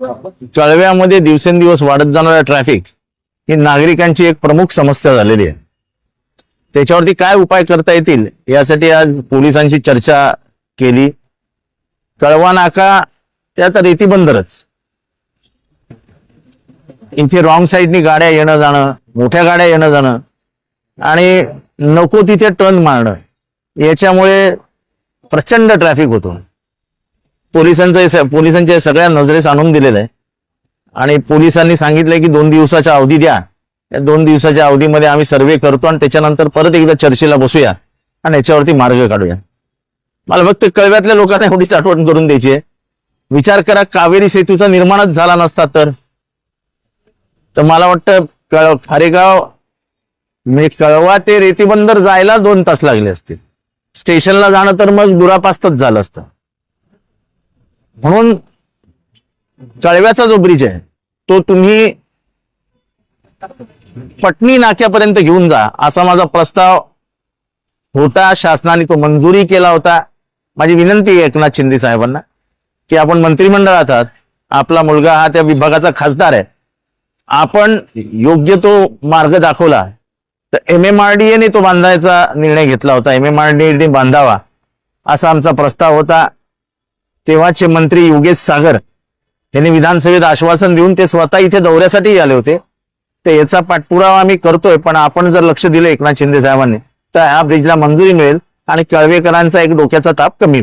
कळव्यामध्ये दिवसेंदिवस वाढत जाणारा ट्रॅफिक ही नागरिकांची एक प्रमुख समस्या झालेली आहे. त्याच्यावरती काय उपाय करता येतील यासाठी आज पोलिसांशी चर्चा केली. कळवा नाका त्यात रेती बंदरच. इथे रॉंग साईडनी गाड्या येणं जाणं मोठ्या गाड्या येणं जाणं आणि नको तिथे टर्न मारणं. याच्यामुळे प्रचंड ट्रॅफिक होतो. पोलिसांचं पोलिसांच्या सगळ्या नजरेस आणून दिलेलं आहे. आणि पोलिसांनी सांगितलंय की दोन दिवसाच्या अवधी द्या. या दोन दिवसाच्या अवधीमध्ये आम्ही सर्वे करतो आणि त्याच्यानंतर परत एकदा चर्चेला बसूया आणि याच्यावरती मार्ग काढूया. मला फक्त कळव्यातल्या लोकांना एवढीच आठवण करून द्यायची आहे. विचार करा कावेरी सेतूचा निर्माणच झाला नसता तर. तर मला वाटतं कळ खारेगाव म्हणजे कळवा ते रेतीबंदर जायला दोन तास लागले असतील. स्टेशनला जाणं तर मग दुरापास्तच झालं असतं. म्हणून कळव्याचा जो ब्रिज आहे तो तुम्ही पटणी नाक्यापर्यंत घेऊन जा असा माझा प्रस्ताव होता. शासनाने तो मंजुरी केला होता. माझी विनंती आहे एकनाथ शिंदे साहेबांना की आपण मंत्रिमंडळात आहात. आपला मुलगा हा त्या विभागाचा खासदार आहे. आपण योग्य तो मार्ग दाखवला. तर एम एम आर डी एने तो बांधायचा निर्णय घेतला होता. एम एम आर डी बांधावा असा आमचा प्रस्ताव होता. तेव्हाचे मंत्री योगेश सागर यांनी विधानसभेत आश्वासन देऊन ते स्वतः इथे दौऱ्यासाठी आले होते तर याचा पाठपुरावा आम्ही करतोय पण आपण जर लक्ष दिलं एकनाथ शिंदे साहेबांनी तर ह्या ब्रिजला मंजुरी मिळेल आणि कळवेकरांचा एक डोक्याचा ताप कमी होईल.